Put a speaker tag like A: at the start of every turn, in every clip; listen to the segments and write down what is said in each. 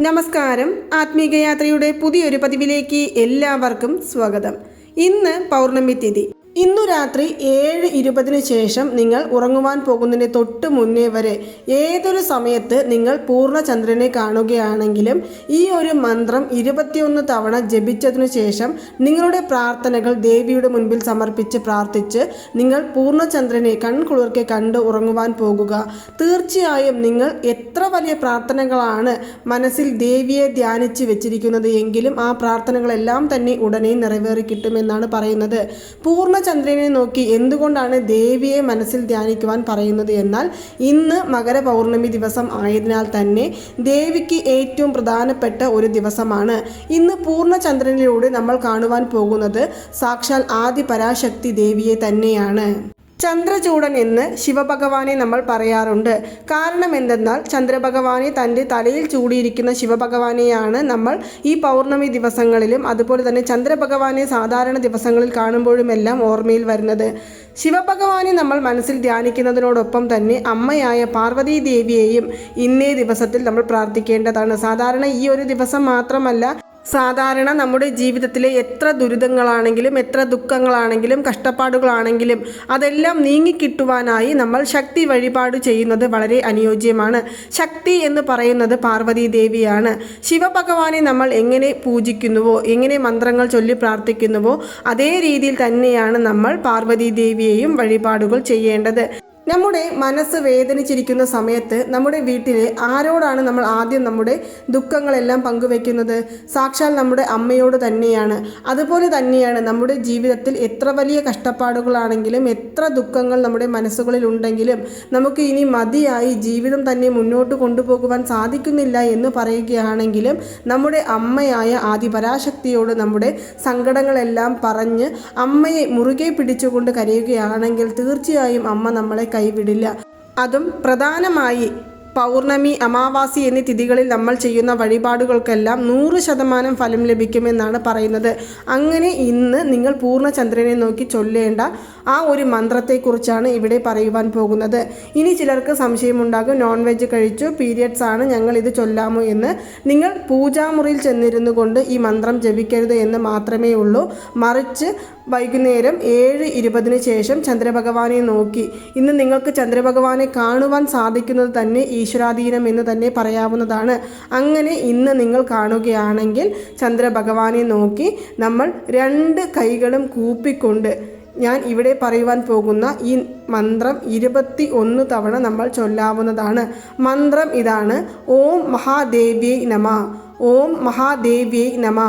A: നമസ്കാരം. ആത്മീകയാത്രയുടെ പുതിയൊരു പതിവിലേക്ക് എല്ലാവർക്കും സ്വാഗതം. ഇന്ന് പൗർണമി തിഥി. ഇന്നു രാത്രി ഏഴ് ഇരുപതിന് ശേഷം നിങ്ങൾ ഉറങ്ങുവാൻ പോകുന്നതിന് തൊട്ട് മുന്നേ വരെ ഏതൊരു സമയത്ത് നിങ്ങൾ പൂർണചന്ദ്രനെ കാണുകയാണെങ്കിലും ഈ ഒരു മന്ത്രം ഇരുപത്തിയൊന്ന് തവണ ജപിച്ചതിനു ശേഷം നിങ്ങളുടെ പ്രാർത്ഥനകൾ ദേവിയുടെ മുൻപിൽ സമർപ്പിച്ച് പ്രാർത്ഥിച്ച് നിങ്ങൾ പൂർണചന്ദ്രനെ കൺകുളിർക്കെ കണ്ട് ഉറങ്ങുവാൻ പോകുക. തീർച്ചയായും നിങ്ങൾ എത്ര വലിയ പ്രാർത്ഥനകളാണ് മനസ്സിൽ ദേവിയെ ധ്യാനിച്ച് വെച്ചിരിക്കുന്നത് എങ്കിലും ആ പ്രാർത്ഥനകളെല്ലാം തന്നെ ഉടനെ നിറവേറി കിട്ടുമെന്നാണ് പറയുന്നത്. പൂർണചന്ദ്രനെ നോക്കി എന്തുകൊണ്ടാണ് ദേവിയെ മനസ്സിൽ ധ്യാനിക്കുവാൻ പറയുന്നത് എന്നാൽ ഇന്ന് മകരപൗർണമി ദിവസം ആയതിനാൽ തന്നെ ദേവിക്ക് ഏറ്റവും പ്രധാനപ്പെട്ട ഒരു ദിവസമാണ്. ഇന്ന് പൂർണചന്ദ്രനിലൂടെ നമ്മൾ കാണുവാൻ പോകുന്നത് സാക്ഷാൽ ആദി പരാശക്തി ദേവിയെ തന്നെയാണ്. ചന്ദ്രചൂടൻ എന്ന് ശിവഭഗവാനെ നമ്മൾ പറയാറുണ്ട്. കാരണം എന്തെന്നാൽ ചന്ദ്രഭഗവാനെ തന്റെ തലയിൽ ചൂടിയിരിക്കുന്ന ശിവഭഗവാനെയാണ് നമ്മൾ ഈ പൗർണമി ദിവസങ്ങളിലും അതുപോലെ തന്നെ ചന്ദ്രഭഗവാനെ സാധാരണ ദിവസങ്ങളിൽ കാണുമ്പോഴുമെല്ലാം ഓർമ്മയിൽ വരുന്നത്. ശിവഭഗവാനെ നമ്മൾ മനസ്സിൽ ധ്യാനിക്കുന്നതിനോടൊപ്പം തന്നെ അമ്മയായ പാർവതീ ദേവിയെയും ഇന്നേ ദിവസത്തിൽ നമ്മൾ പ്രാർത്ഥിക്കേണ്ടതാണ്. സാധാരണ ഈ ഒരു ദിവസം മാത്രമല്ല സാധാരണ നമ്മുടെ ജീവിതത്തിലെ എത്ര ദുരിതങ്ങളാണെങ്കിലും എത്ര ദുഃഖങ്ങളാണെങ്കിലും കഷ്ടപ്പാടുകളാണെങ്കിലും അതെല്ലാം നീങ്ങിക്കിട്ടുവാനായി നമ്മൾ ശക്തി വഴിപാട് ചെയ്യുന്നത് വളരെ അനുയോജ്യമാണ്. ശക്തി എന്ന് പറയുന്നത് പാർവതി ദേവിയാണ്. ശിവഭഗവാനെ നമ്മൾ എങ്ങനെ പൂജിക്കുന്നുവോ എങ്ങനെ മന്ത്രങ്ങൾ ചൊല്ലി പ്രാർത്ഥിക്കുന്നുവോ അതേ രീതിയിൽ തന്നെയാണ് നമ്മൾ പാർവതി ദേവിയെയും വഴിപാടുകൾ ചെയ്യേണ്ടത്. നമ്മുടെ മനസ്സ് വേദനിച്ചിരിക്കുന്ന സമയത്ത് നമ്മുടെ വീട്ടിൽ ആരോടാണ് നമ്മൾ ആദ്യം നമ്മുടെ ദുഃഖങ്ങളെല്ലാം പങ്കുവെക്കുന്നത്? സാക്ഷാൽ നമ്മുടെ അമ്മയോട് തന്നെയാണ്. അതുപോലെ തന്നെയാണ് നമ്മുടെ ജീവിതത്തിൽ എത്ര വലിയ കഷ്ടപ്പാടുകളാണെങ്കിലും എത്ര ദുഃഖങ്ങൾ നമ്മുടെ മനസ്സുകളിൽ ഉണ്ടെങ്കിലും നമുക്ക് ഇനി മതിയായി ജീവിതം തന്നെ മുന്നോട്ട് കൊണ്ടുപോകുവാൻ സാധിക്കുന്നില്ല എന്ന് പറയുകയാണെങ്കിലും നമ്മുടെ അമ്മയായ ആദിപരാശക്തിയോട് നമ്മുടെ സങ്കടങ്ങളെല്ലാം പറഞ്ഞ് അമ്മയെ മുറുകെ പിടിച്ചുകൊണ്ട് കരയുകയാണെങ്കിൽ തീർച്ചയായും അമ്മ നമ്മളെ കൈവിടില്ല. അതും പ്രധാനമായി പൗർണമി അമാവാസി എന്നീ തിഥികളിൽ നമ്മൾ ചെയ്യുന്ന വഴിപാടുകൾക്കെല്ലാം നൂറ് ശതമാനം ഫലം ലഭിക്കുമെന്നാണ് പറയുന്നത്. അങ്ങനെ ഇന്ന് നിങ്ങൾ പൂർണചന്ദ്രനെ നോക്കി ചൊല്ലേണ്ട ആ ഒരു മന്ത്രത്തെക്കുറിച്ചാണ് ഇവിടെ പറയുവാൻ പോകുന്നത്. ഇനി ചിലർക്ക് സംശയമുണ്ടാകും നോൺ വെജ് കഴിച്ചു പീരിയഡ്സ് ആണ് ഞങ്ങൾ ഇത് ചൊല്ലാമോ എന്ന്. നിങ്ങൾ പൂജാമുറിയിൽ ചെന്നിരുന്നു കൊണ്ട് ഈ മന്ത്രം ജപിക്കരുത് എന്ന് മാത്രമേ ഉള്ളൂ. മറിച്ച് വൈകുന്നേരം ഏഴ് ഇരുപതിന് ശേഷം ചന്ദ്രഭഗവാനെ നോക്കി. ഇന്ന് നിങ്ങൾക്ക് ചന്ദ്രഭഗവാനെ കാണുവാൻ സാധിക്കുന്നത് തന്നെ ഈശ്വരാധീനം എന്ന് തന്നെ പറയാവുന്നതാണ്. അങ്ങനെ ഇന്ന് നിങ്ങൾ കാണുകയാണെങ്കിൽ ചന്ദ്രഭഗവാനെ നോക്കി നമ്മൾ രണ്ട് കൈകളും കൂപ്പിക്കൊണ്ട് ഞാൻ ഇവിടെ പറയുവാൻ പോകുന്ന ഈ മന്ത്രം ഇരുപത്തി ഒന്ന് തവണ നമ്മൾ ചൊല്ലാവുന്നതാണ്. മന്ത്രം ഇതാണ്. ഓം മഹാദേവ്യൈ നമ. ഓം മഹാദേവ്യൈ നമ.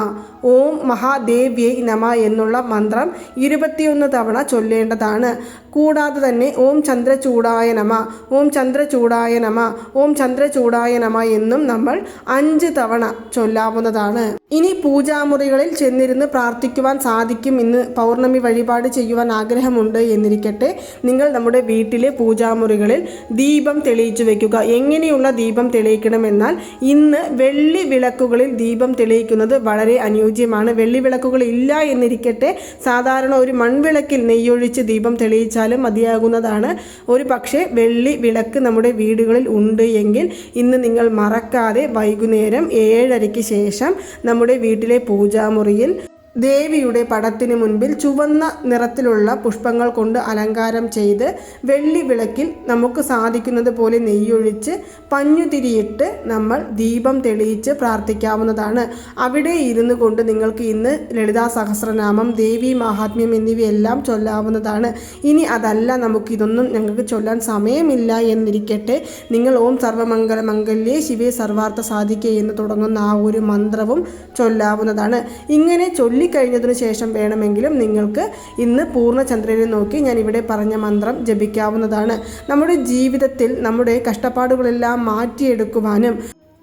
A: ഓം മഹാദേവ്യൈ നമ എന്നുള്ള മന്ത്രം ഇരുപത്തിയൊന്ന് തവണ ചൊല്ലേണ്ടതാണ്. കൂടാതെ തന്നെ ഓം ചന്ദ്രചൂടായ നമ ഓം ചന്ദ്രചൂടായ നമ ഓം ചന്ദ്രചൂടായ നമ എന്നും നമ്മൾ അഞ്ച് തവണ ചൊല്ലാവുന്നതാണ്. ഇനി പൂജാമുറികളിൽ ചെന്നിരുന്ന് പ്രാർത്ഥിക്കുവാൻ സാധിക്കും ഇന്ന് പൗർണമി വഴിപാട് ചെയ്യുവാൻ ആഗ്രഹമുണ്ട് എന്നിരിക്കട്ടെ. നിങ്ങൾ നമ്മുടെ വീട്ടിലെ പൂജാമുറികളിൽ ദീപം തെളിയിച്ചു വയ്ക്കുക എങ്ങനെയുള്ള ദീപം തെളിയിക്കണമെന്നാൽ ഇന്ന് വെള്ളി വിളക്കുകളിൽ ദീപം തെളിയിക്കുന്നത് വളരെ അനുയോജ്യമാണ്. വെള്ളി വിളക്കുകൾ ഇല്ല എന്നിരിക്കട്ടെ. സാധാരണ ഒരു മൺവിളക്കിൽ നെയ്യൊഴിച്ച് ദീപം തെളിയിച്ചാലും മതിയാകുന്നതാണ്. ഒരു പക്ഷേ വെള്ളി വിളക്ക് നമ്മുടെ വീടുകളിൽ ഉണ്ട് എങ്കിൽ ഇന്ന് നിങ്ങൾ മറക്കാതെ വൈകുന്നേരം ഏഴരയ്ക്ക് ശേഷം നമ്മുടെ വീട്ടിലെ പൂജാമുറിയിൽ ദേവിയുടെ പടത്തിനു മുൻപിൽ ചുവന്ന നിറത്തിലുള്ള പുഷ്പങ്ങൾ കൊണ്ട് അലങ്കാരം ചെയ്ത് വെള്ളി വിളക്കിൽ നമുക്ക് സാധിക്കുന്നത് പോലെ നെയ്യൊഴിച്ച് പഞ്ഞുതിരിയിട്ട് നമ്മൾ ദീപം തെളിയിച്ച് പ്രാർത്ഥിക്കാവുന്നതാണ്. അവിടെ ഇരുന്നു കൊണ്ട് നിങ്ങൾക്ക് ഇന്ന് ലളിതാ സഹസ്രനാമം ദേവി മഹാത്മ്യം എന്നിവയെല്ലാം ചൊല്ലാവുന്നതാണ്. ഇനി അതല്ല നമുക്കിതൊന്നും ഞങ്ങൾക്ക് ചൊല്ലാൻ സമയമില്ല എന്നിരിക്കട്ടെ. നിങ്ങൾ ഓം സർവമംഗല മംഗല്യേ ശിവേ സർവാർത്ഥ സാധിക്കേ എന്ന് തുടങ്ങുന്ന ആ ഒരു മന്ത്രവും ചൊല്ലാവുന്നതാണ്. ഇങ്ങനെ ചൊല്ലിക്കഴിഞ്ഞതിനു ശേഷം വേണമെങ്കിലും നിങ്ങൾക്ക് ഇന്ന് പൂർണചന്ദ്രനെ നോക്കി ഞാൻ ഇവിടെ പറഞ്ഞ മന്ത്രം ജപിക്കാവുന്നതാണ്. നമ്മുടെ ജീവിതത്തിൽ നമ്മുടെ കഷ്ടപ്പാടുകളെല്ലാം മാറ്റിയെടുക്കുവാനും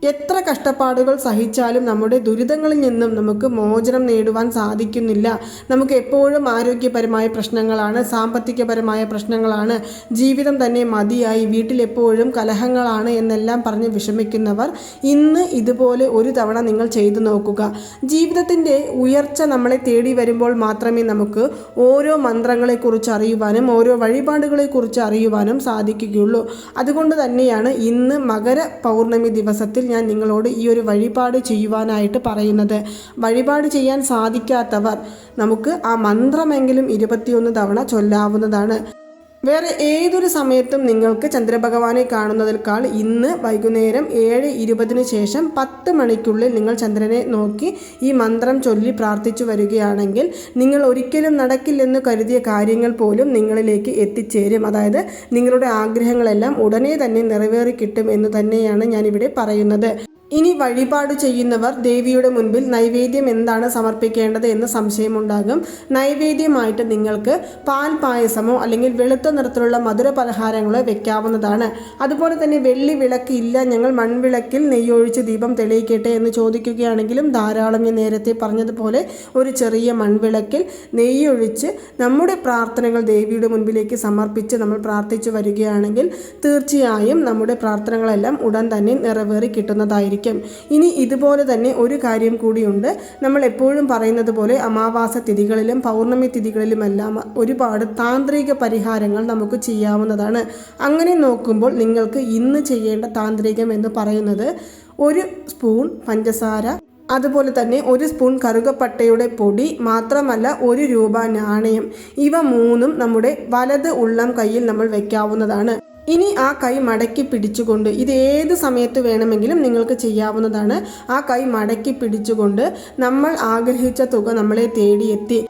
A: എത്ര കഷ്ടപ്പാടുകൾ സഹിച്ചാലും നമ്മുടെ ദുരിതങ്ങളിൽ നിന്നും നമുക്ക് മോചനം നേടുവാൻ സാധിക്കുന്നില്ല. നമുക്ക് എപ്പോഴും ആരോഗ്യപരമായ പ്രശ്നങ്ങളാണ് സാമ്പത്തികപരമായ പ്രശ്നങ്ങളാണ്. ജീവിതം തന്നെ മതിയായി വീട്ടിലെപ്പോഴും കലഹങ്ങളാണ് എന്നെല്ലാം പറഞ്ഞ് വിഷമിക്കുന്നവർ ഇന്ന് ഇതുപോലെ ഒരു തവണ നിങ്ങൾ ചെയ്തു നോക്കുക. ജീവിതത്തിന്റെ ഉയർച്ച നമ്മളെ തേടി വരുമ്പോൾ മാത്രമേ നമുക്ക് ഓരോ മന്ത്രങ്ങളെക്കുറിച്ച് അറിയുവാനും ഓരോ വഴിപാടുകളെക്കുറിച്ച് അറിയുവാനും സാധിക്കുകയുള്ളൂ. അതുകൊണ്ട് തന്നെയാണ് ഇന്ന് മകര പൗർണമി ദിവസത്തിൽ ഞാൻ നിങ്ങളോട് ഈ ഒരു വഴിപാട് ചെയ്യുവാനായിട്ട് പറയുന്നത്. വഴിപാട് ചെയ്യാൻ സാധിക്കാത്തവർ നമുക്ക് ആ മന്ത്രമെങ്കിലും ഇരുപത്തിയൊന്ന് തവണ ചൊല്ലാവുന്നതാണ്. വേറെ ഏതൊരു സമയത്തും നിങ്ങൾക്ക് ചന്ദ്രഭഗവാനെ കാണുന്നതിനേക്കാൾ ഇന്ന് വൈകുന്നേരം ഏഴ് ഇരുപതിന് ശേഷം പത്ത് മണിക്കുള്ളിൽ നിങ്ങൾ ചന്ദ്രനെ നോക്കി ഈ മന്ത്രം ചൊല്ലി പ്രാർത്ഥിച്ചു വരികയാണെങ്കിൽ നിങ്ങൾ ഒരിക്കലും നടക്കില്ലെന്ന് കരുതിയ കാര്യങ്ങൾ പോലും നിങ്ങളിലേക്ക് എത്തിച്ചേരും. അതായത് നിങ്ങളുടെ ആഗ്രഹങ്ങളെല്ലാം ഉടനെ തന്നെ നിറവേറി കിട്ടും എന്ന് തന്നെയാണ് ഞാനിവിടെ പറയുന്നത്. ഇനി വഴിപാട് ചെയ്യുന്നവർ ദേവിയുടെ മുൻപിൽ നൈവേദ്യം എന്താണ് സമർപ്പിക്കേണ്ടത് എന്ന് സംശയമുണ്ടാകും. നൈവേദ്യമായിട്ട് നിങ്ങൾക്ക് പാൽ പായസമോ അല്ലെങ്കിൽ വെളുത്ത നിറത്തിലുള്ള മധുര പലഹാരങ്ങളോ വെക്കാവുന്നതാണ്. അതുപോലെ തന്നെ വെള്ളി വിളക്ക് ഇല്ല ഞങ്ങൾ മൺവിളക്കിൽ നെയ്യൊഴിച്ച് ദീപം തെളിയിക്കട്ടെ എന്ന് ചോദിക്കുകയാണെങ്കിലും ധാരാളം ഞാൻ നേരത്തെ പറഞ്ഞതുപോലെ ഒരു ചെറിയ മൺവിളക്കിൽ നെയ്യൊഴിച്ച് നമ്മുടെ പ്രാർത്ഥനകൾ ദേവിയുടെ മുൻപിലേക്ക് സമർപ്പിച്ച് നമ്മൾ പ്രാർത്ഥിച്ചു വരികയാണെങ്കിൽ തീർച്ചയായും നമ്മുടെ പ്രാർത്ഥനകളെല്ലാം ഉടൻ തന്നെ നിറവേറി കിട്ടുന്നതായിരിക്കും. ഇനി ഇതുപോലെ തന്നെ ഒരു കാര്യം കൂടിയുണ്ട്. നമ്മൾ എപ്പോഴും പറയുന്നത് പോലെ അമാവാസ തിഥികളിലും പൗർണമി തിഥികളിലുമെല്ലാം ഒരുപാട് താന്ത്രിക പരിഹാരങ്ങൾ നമുക്ക് ചെയ്യാവുന്നതാണ്. അങ്ങനെ നോക്കുമ്പോൾ നിങ്ങൾക്ക് ഇന്ന് ചെയ്യേണ്ട താന്ത്രികം എന്ന് പറയുന്നത് ഒരു സ്പൂൺ പഞ്ചസാര അതുപോലെ തന്നെ ഒരു സ്പൂൺ കറുകപ്പട്ടയുടെ പൊടി മാത്രമല്ല ഒരു രൂപ നാണയം. ഇവ മൂന്നും നമ്മുടെ വലത് ഉള്ളം കയ്യിൽ നമ്മൾ വെക്കാവുന്നതാണ്. ഇനി ആ കൈ മടക്കി പിടിച്ചുകൊണ്ട് ഇത് ഏത് സമയത്ത് വേണമെങ്കിലും നിങ്ങൾക്ക് ചെയ്യാവുന്നതാണ്. ആ കൈ മടക്കി പിടിച്ചുകൊണ്ട് നമ്മൾ ആഗ്രഹിച്ച തുക നമ്മളെ തേടിയെത്തി.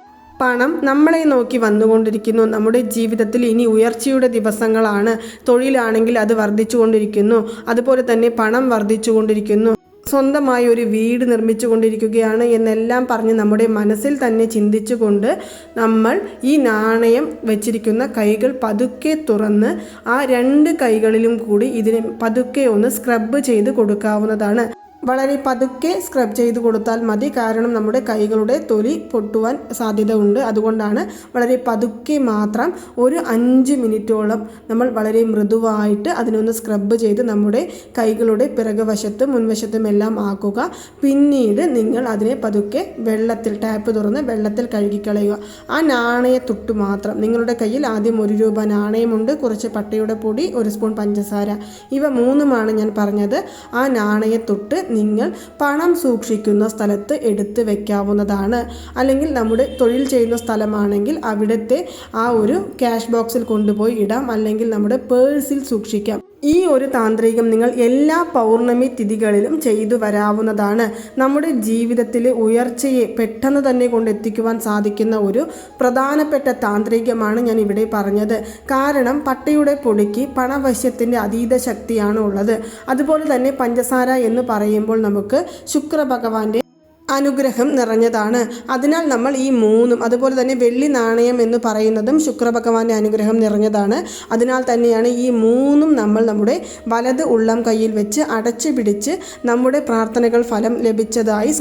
A: പണം നമ്മളെ നോക്കി വന്നുകൊണ്ടിരിക്കുന്നു. നമ്മുടെ ജീവിതത്തിൽ ഇനി ഉയർച്ചയുടെ ദിവസങ്ങളാണ്. തൊഴിലാണെങ്കിൽ അത് വർദ്ധിച്ചുകൊണ്ടിരിക്കുന്നു. അതുപോലെ തന്നെ പണം വർദ്ധിച്ചുകൊണ്ടിരിക്കുന്നു. സ്വന്തമായി ഒരു വീട് നിർമ്മിച്ചു കൊണ്ടിരിക്കുകയാണ് എന്നെല്ലാം പറഞ്ഞ് നമ്മുടെ മനസ്സിൽ തന്നെ ചിന്തിച്ചുകൊണ്ട് നമ്മൾ ഈ നാണയം വെച്ചിരിക്കുന്ന കൈകൾ പതുക്കെ തുറന്ന് ആ രണ്ട് കൈകളിലും കൂടി ഇതിനെ പതുക്കെ ഒന്ന് സ്ക്രബ് ചെയ്ത് കൊടുക്കാവുന്നതാണ്. വളരെ പതുക്കെ സ്ക്രബ് ചെയ്ത് കൊടുത്താൽ മതി. കാരണം നമ്മുടെ കൈകളുടെ തൊലി പൊട്ടുവാൻ സാധ്യത ഉണ്ട് അതുകൊണ്ടാണ് വളരെ പതുക്കെ മാത്രം ഒരു അഞ്ച് മിനിറ്റോളം നമ്മൾ വളരെ മൃദുവായിട്ട് അതിനൊന്ന് സ്ക്രബ് ചെയ്ത് നമ്മുടെ കൈകളുടെ പിറകുവശത്തും മുൻവശത്തും എല്ലാം ആക്കുക. പിന്നീട് നിങ്ങൾ അതിനെ പതുക്കെ വെള്ളത്തിൽ ടാപ്പ് തുറന്ന് വെള്ളത്തിൽ കഴുകിക്കളയുക. ആ നാണയത്തൊട്ട് മാത്രം. നിങ്ങളുടെ കയ്യിൽ ആദ്യം ഒരു രൂപ നാണയമുണ്ട്. കുറച്ച് പട്ടയുടെ പൊടി ഒരു സ്പൂൺ പഞ്ചസാര. ഇവ മൂന്നുമാണ് ഞാൻ പറഞ്ഞത്. ആ നാണയത്തൊട്ട് നിങ്ങൾ പണം സൂക്ഷിക്കുന്ന സ്ഥലത്ത് എടുത്ത് വെക്കാവുന്നതാണ്. അല്ലെങ്കിൽ നമ്മുടെ തൊഴിൽ ചെയ്യുന്ന സ്ഥലമാണെങ്കിൽ അവിടുത്തെ ആ ഒരു ക്യാഷ് ബോക്സിൽ കൊണ്ടുപോയി ഇടാം. അല്ലെങ്കിൽ നമ്മുടെ പേഴ്സിൽ സൂക്ഷിക്കാം. ഈ ഒരു താന്ത്രികം നിങ്ങൾ എല്ലാ പൗർണമി തിഥികളിലും ചെയ്തു വരാവുന്നതാണ്. നമ്മുടെ ജീവിതത്തിലെ ഉയർച്ചയെ പെട്ടെന്ന് തന്നെ കൊണ്ടെത്തിക്കുവാൻ സാധിക്കുന്ന ഒരു പ്രധാനപ്പെട്ട താന്ത്രികമാണ് ഞാൻ ഇവിടെ പറഞ്ഞത്. കാരണം പട്ടയുടെ പൊടിക്ക് പണവശ്യത്തിന്റെ അതീത ശക്തിയാണ് ഉള്ളത്. അതുപോലെ തന്നെ പഞ്ചസാര എന്ന് പറയുമ്പോൾ നമുക്ക് ശുക്ര ഭഗവാന്റെ അനുഗ്രഹം നിറഞ്ഞതാണ്. അതിനാൽ നമ്മൾ ഈ മൂന്നും അതുപോലെ തന്നെ വെള്ളി നാണയം എന്ന് പറയുന്നതും ശുക്രഭഗവാന്റെ അനുഗ്രഹം നിറഞ്ഞതാണ്. അതിനാൽ തന്നെയാണ് ഈ മൂന്നും നമ്മൾ നമ്മുടെ വലത് ഉള്ളം കയ്യിൽ വെച്ച് അടച്ചു പിടിച്ച് നമ്മുടെ പ്രാർത്ഥനകൾ ഫലം ലഭിച്ചതായി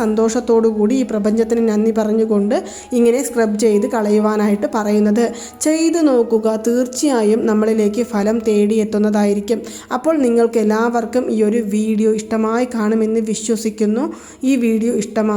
A: കൂടി ഈ പ്രപഞ്ചത്തിന് നന്ദി പറഞ്ഞുകൊണ്ട് ഇങ്ങനെ സ്ക്രബ് ചെയ്ത് കളയുവാനായിട്ട് പറയുന്നത്. ചെയ്തു നോക്കുക തീർച്ചയായും നമ്മളിലേക്ക് ഫലം തേടിയെത്തുന്നതായിരിക്കും. അപ്പോൾ നിങ്ങൾക്ക് എല്ലാവർക്കും ഈ ഒരു വീഡിയോ ഇഷ്ടമായി കാണുമെന്ന് വിശ്വസിക്കുന്നു. ഈ വീഡിയോ ഇഷ്ടമായി